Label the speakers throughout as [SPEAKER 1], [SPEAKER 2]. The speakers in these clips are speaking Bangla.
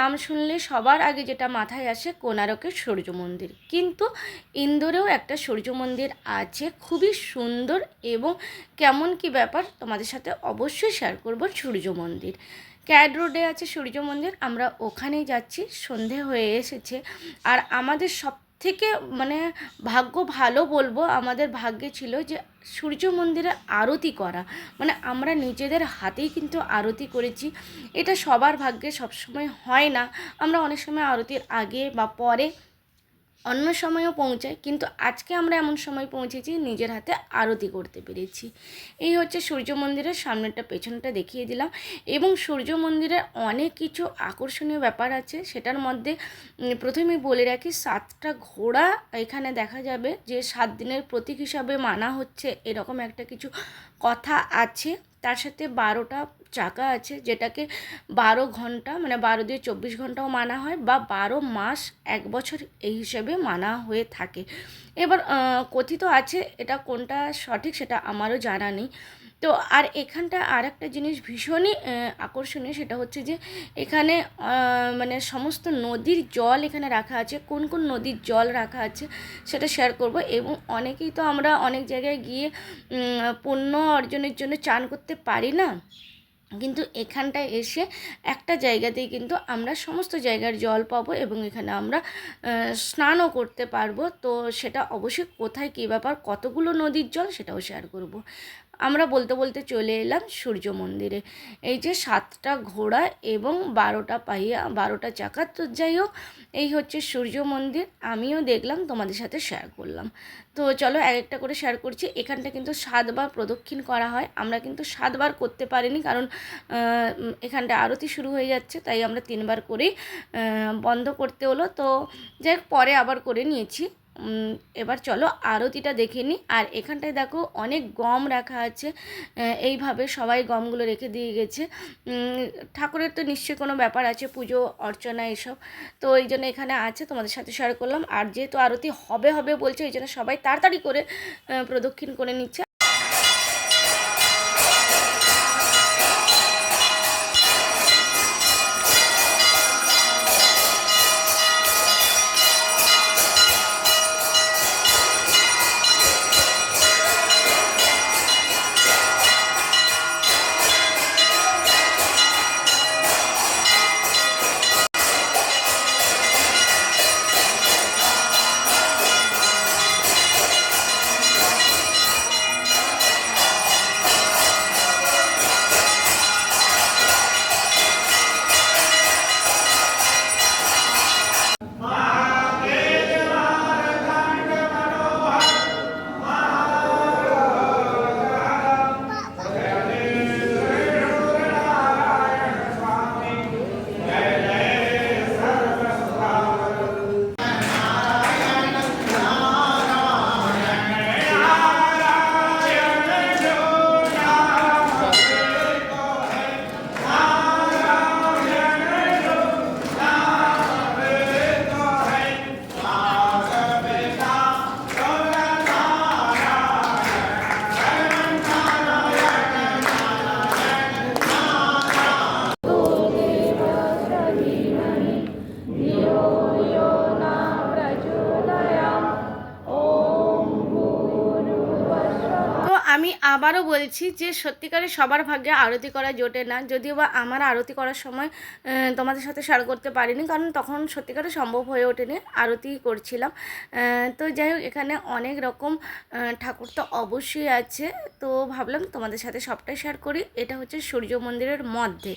[SPEAKER 1] নাম শুনলে সবার আগে যেটা মাথায় আসে কোনারকের সূর্য মন্দির। কিন্তু ইন্দোরেও একটা সূর্য মন্দির আছে, খুবই সুন্দর এবং কেমন কি ব্যাপার তোমাদের সাথে অবশ্যই শেয়ার করব সূর্য মন্দির। ক্যাড রোডে আছে সূর্য মন্দির, আমরা ওখানেই যাচ্ছি, সন্ধে হয়ে এসেছে। আর আমাদের সব থেকে মানে ভাগ্য ভালো বলব, আমাদের ভাগ্যে ছিল যে সূর্য মন্দিরে আরতি করা। মানে আমরা নিজেদের হাতেই কিন্তু আরতি করেছি। এটা সবার ভাগ্যে সবসময় হয় না। আমরা অনেক সময় আরতির আগে বা পরে অন্য সময়ও পৌঁছায়, কিন্তু আজকে আমরা এমন সময় পৌঁছেছি, নিজের হাতে আরতি করতে পেরেছি। এই হচ্ছে সূর্য মন্দিরের সামনেটা পেছনটা দেখিয়ে দিলাম। এবং সূর্য মন্দিরে অনেক কিছু আকর্ষণীয় ব্যাপার আছে, সেটার মধ্যে প্রথমেই বলে রাখি, সাতটা ঘোড়া এখানে দেখা যাবে, যে সাত দিনের প্রতীক হিসাবে মানা হচ্ছে, এরকম একটা কিছু কথা আছে। তার সাথে বারোটা চাকা আছে যেটাকে বারো ঘণ্টা মানে বারো দিয়ে চব্বিশ ঘন্টাও মানা হয় বা বারো মাস এক বছর এই হিসেবে মানা হয়ে থাকে। এবার কথিত আছে এটা কোনটা সঠিক সেটা আমারও জানা নেই। তো আর এখানটা আর একটা জিনিস ভীষণই আকর্ষণীয় সেটা হচ্ছে যে এখানে মানে সমস্ত নদীর জল এখানে রাখা আছে। কোন কোন নদীর জল রাখা আছে সেটা শেয়ার করব এবং অনেকেই তো আমরা অনেক জায়গায় গিয়ে পণ্য অর্জনের জন্য চান করতে পারি না। কিন্তু এখানটায় এসে একটা জায়গাতেই কিন্তু আমরা সমস্ত জায়গার জল পাবো এবং এখানে আমরা স্নানও করতে পারব তো সেটা অবশ্যই কোথায়, কী ব্যাপার, কতগুলো নদীর জল সেটাও শেয়ার করব। আমরা বলতে বলতে চলে এলাম সূর্য মন্দিরে। এই যে সাতটা ঘোড়া এবং বারোটা পাহিয়া, বারোটা চাকা তো যাই হোক, এই হচ্ছে সূর্য মন্দির। আমিও দেখলাম, তোমাদের সাথে শেয়ার করলাম। তো চলো এক একটা করে শেয়ার করছি। এখানটা কিন্তু সাতবার প্রদক্ষিণ করা হয়। আমরা কিন্তু সাতবার করতে পারিনি কারণ এখানটা আরতি শুরু হয়ে যাচ্ছে, তাই আমরা তিনবার করেই বন্ধ করতে হলো। তো যাই পরে আবার করে নিয়েছি। এবার চলো আরতিটা দেখে নিই। আর এখানটায় দেখো অনেক গম রাখা আছে। এইভাবে সবাই গমগুলো রেখে দিয়ে গেছে। ঠাকুরের তো নিশ্চয়ই কোনো ব্যাপার আছে, পুজো, অর্চনা, এসব। তো এই জন্য এখানে আছে, তোমাদের সাথে শেয়ার করলাম। আর যেহেতু আরতি হবে হবে বলছে, এই জন্য সবাই তাড়াতাড়ি করে প্রদক্ষিণ করে নিচ্ছে। আমি আবারও বলছি যে সত্যিকারে সবার ভাগ্যে আরতি করা জোটে না। যদিও বা আমার আরতি করার সময় তোমাদের সাথে শেয়ার করতে পারিনি, কারণ তখন সত্যিকারে সম্ভব হয়ে ওঠেনি, আরতি করছিলাম। তো যাই হোক, এখানে অনেক রকম ঠাকুর তো অবশ্যই আছে। তো ভাবলাম তোমাদের সাথে সবটাই শেয়ার করি, এটা হচ্ছে সূর্য মন্দিরের মধ্যে।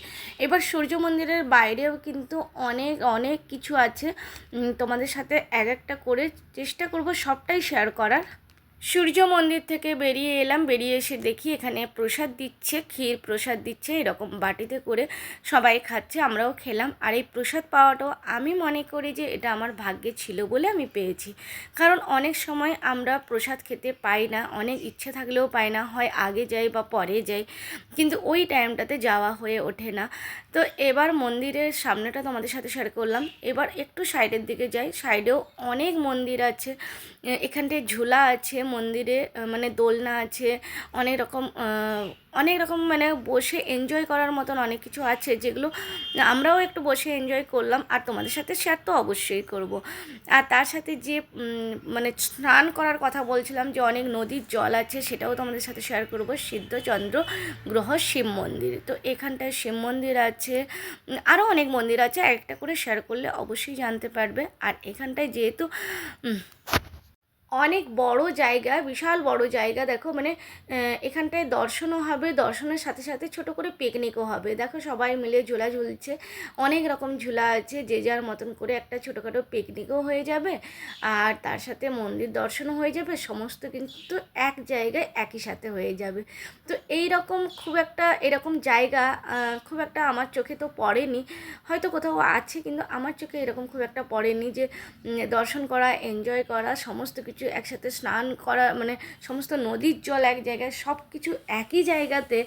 [SPEAKER 1] এবার সূর্য মন্দিরের বাইরেও কিন্তু অনেক অনেক কিছু আছে। তোমাদের সাথে এক একটা করে চেষ্টা করব সবটাই শেয়ার করার। সূর্য মন্দির থেকে বেরিয়ে এলাম। বেরিয়ে এসে দেখি এখানে প্রসাদ দিচ্ছে, ক্ষীর প্রসাদ দিচ্ছে, এরকম বাটিতে করে সবাই খাচ্ছে, আমরাও খেলাম। আর এই প্রসাদ পাওয়াটাও আমি মনে করি যে এটা আমার ভাগ্যে ছিল বলে আমি পেয়েছি। কারণ অনেক সময় আমরা প্রসাদ খেতে পাই না, অনেক ইচ্ছে থাকলেও পাই না, হয় আগে যাই বা পরে যাই, কিন্তু ওই টাইমটাতে যাওয়া হয়ে ওঠে না। তো এবার মন্দিরের সামনেটা তোমাদের সাথে শেয়ার করলাম। এবার একটু সাইডের দিকে যাই। সাইডেও অনেক মন্দির আছে। এখানটায় ঝোলা আছে, মন্দিরে মানে দোলনা আছে, অনেক রকম অনেক রকম মানে বসে এনজয় করার মতন অনেক কিছু আছে যেগুলো আমরাও একটু বসে এনজয় করলাম আর তোমাদের সাথে শেয়ার তো অবশ্যই করব। আর তার সাথে যে মানে স্নান করার কথা বলছিলাম যে অনেক নদীর জল আছে সেটাও তোমাদের সাথে শেয়ার করব, সিদ্ধচন্দ্র গ্রহ শিব মন্দির। তো এখানটায় শিব মন্দির আছে আরও অনেক মন্দির আছে একটা করে শেয়ার করলে অবশ্যই জানতে পারবে। আর এখানটায় যেহেতু অনেক বড় জায়গা, বিশাল বড় জায়গা, দেখো মানে এখানটায় দর্শনও হবে, দর্শনের সাথে সাথে ছোট করে পিকনিকও হবে। দেখো সবাই মিলে ঝোলা ঝুলছে, অনেক রকম ঝুলা আছে, যে যার মতন করে একটা ছোটোখাটো পিকনিকও হয়ে যাবে, আর তার সাথে মন্দির দর্শনও হয়ে যাবে, সমস্ত কিন্তু এক জায়গায় একই সাথে হয়ে যাবে। তো এই রকম খুব একটা এরকম জায়গা খুব একটা আমার চোখে তো পড়েনি, হয়তো কোথাও আছে, কিন্তু আমার চোখে এরকম খুব একটা পড়েনি যে দর্শন করা এনজয় করা, সমস্ত কিছু একসাথে স্নান করা মানে সমস্ত নদীর জল এক জায়গায় সব কিছু একই জায়গাতে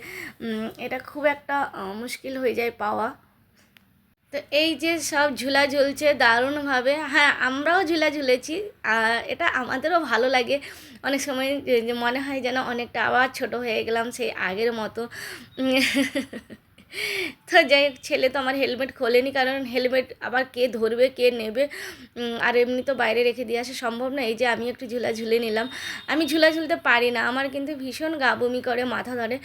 [SPEAKER 1] এটা খুব একটা মুশকিল হয়ে যায় পাওয়া। তো এই যে সব ঝুলা ঝুলছে দারুণভাবে। হ্যাঁ আমরাও ঝুলা ঝুলেছি। এটা আমাদেরও ভালো লাগে। অনেক সময় মনে হয় যেন অনেকটা আবার ছোট হয়ে গেলাম সেই আগের মতো। তো যাই হোক, ছেলে তো আমার হেলমেট খোলেনি, কারণ হেলমেট আবার কে ধরবে, কে নেবে? আর এমনি তো বাইরে রেখে দিয়ে আসা সম্ভব না, এই যে আমি একটু ঝুলা ঝুলে নিলাম। আমি ঝুলা ঝুলতে পারি না, আমার কিন্তু ভীষণ গা বমি করে, মাথা ধরে।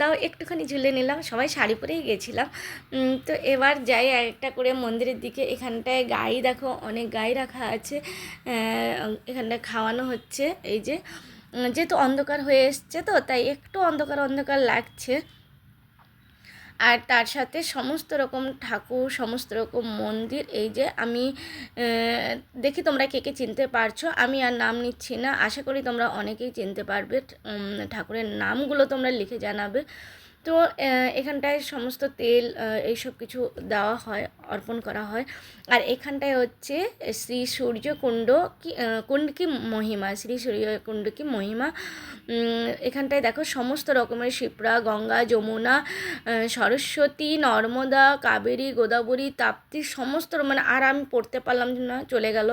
[SPEAKER 1] তাও একটুখানি ঝুলে নিলাম, সবাই শাড়ি পরেই গেছিলাম। তো এবার যাই একটা করে মন্দিরের দিকে, এখানটায় গাই দেখো, অনেক গাই রাখা আছে। এখানটায় খাওয়ানো হচ্ছে, এই যে। যেহেতু অন্ধকার হয়ে এসছে তো, তাই একটু অন্ধকার অন্ধকার লাগছে। আর তার সাথে সমস্ত রকম ঠাকুর, সমস্ত রকম মন্দির, এই যে আমি দেখি তোমরা কে কে চিনতে পারছ। আমি আর নাম নিচ্ছি না। আশা করি তোমরা অনেকেই চিনতে পারবে ঠাকুরের নামগুলো তোমরা লিখে জানাবে। তো এখানটায় সমস্ত তেল এইসব কিছু দেওয়া হয়, অর্পণ করা হয়। আর এখানটায় হচ্ছে শ্রী সূর্যকুণ্ড কি কুণ্ড কি মহিমা? শ্রী সূর্যকুণ্ড কি মহিমা? এখানটায় দেখো সমস্ত রকমের শিপ্রা, গঙ্গা, যমুনা সরস্বতী, নর্মদা, কাবেরী, গোদাবরী, তাপ্তি, সমস্ত মানে আর আমি পড়তে পারলাম না, চলে গেল।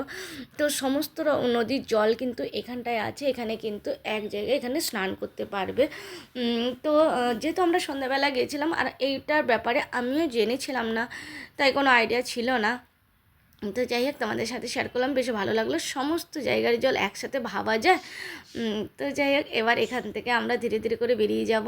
[SPEAKER 1] তো সমস্ত নদীর জল কিন্তু এখানটায় আছে, এখানে কিন্তু এক জায়গায় এখানে স্নান করতে পারবে। তো যেহেতু আমরা সন্ধ্যাবেলা গেছিলাম আর এইটার ব্যাপারে আমিও জেনেছিলাম না, তাই কোনো আইডিয়া ছিল না। তো যাই হোক, তোমাদের সাথে শেয়ার করলাম, বেশ ভালো লাগল। সমস্ত জায়গার জল একসাথে ভাবা যায়। তো যাই হোক, এবার এখান থেকে আমরা ধীরে ধীরে করে বেরিয়ে যাব।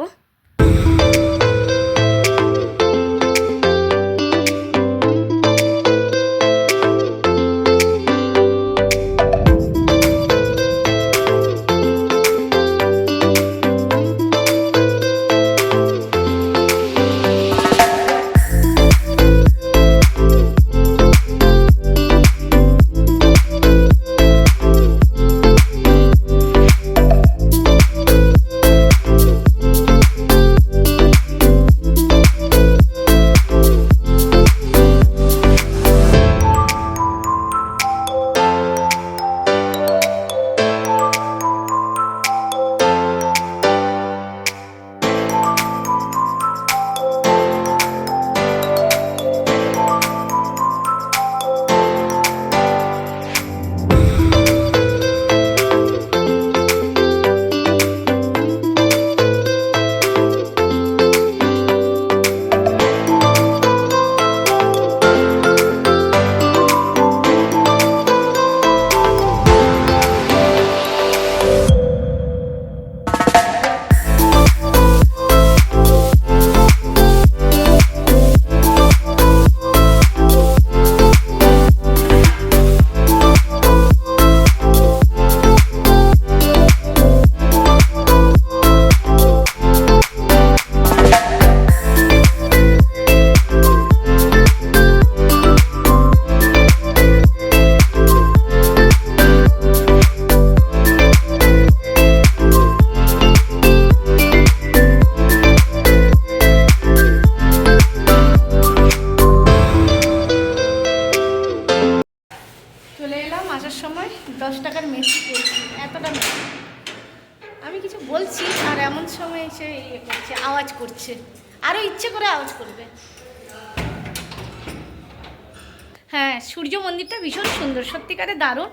[SPEAKER 1] হ্যাঁ সূর্য মন্দিরটা ভীষণ সুন্দর, সত্যিকারে দারুণ।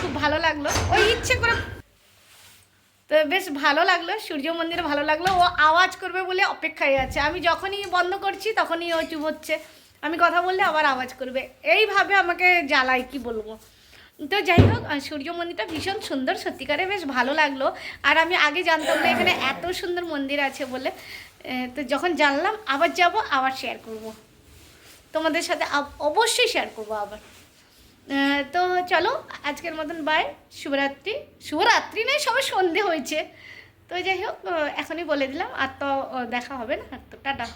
[SPEAKER 1] খুব ভালো লাগল। ওই ইচ্ছে করে
[SPEAKER 2] তো বেশ ভালো লাগল, সূর্য মন্দির ভালো লাগল। ও আওয়াজ করবে বলে অপেক্ষায় আছে। আমি যখনই বন্ধ করছি, তখনই ও চুপ হচ্ছে। আমি কথা বললে আবার আওয়াজ করবে। এইভাবে আমাকে জ্বালায়, কি বলব? তো যাই হোক সূর্য মন্দিরটা ভীষণ সুন্দর, সত্যিকারে বেশ ভালো লাগল। আর আমি আগে জানতাম না এখানে এত সুন্দর মন্দির আছে বলে। তো যখন জানলাম, আবার যাব, আবার শেয়ার করব। তোমাদের সাথে অবশ্যই শেয়ার করব আবার। তো চলো, আজকের মতন বাই শুভরাত্রি। শুভরাত্রি নেই সবে সন্ধে হয়েছে। তো যাই হোক এখনই বলে দিলাম, আর তো দেখা হবে না। তো, টাটা।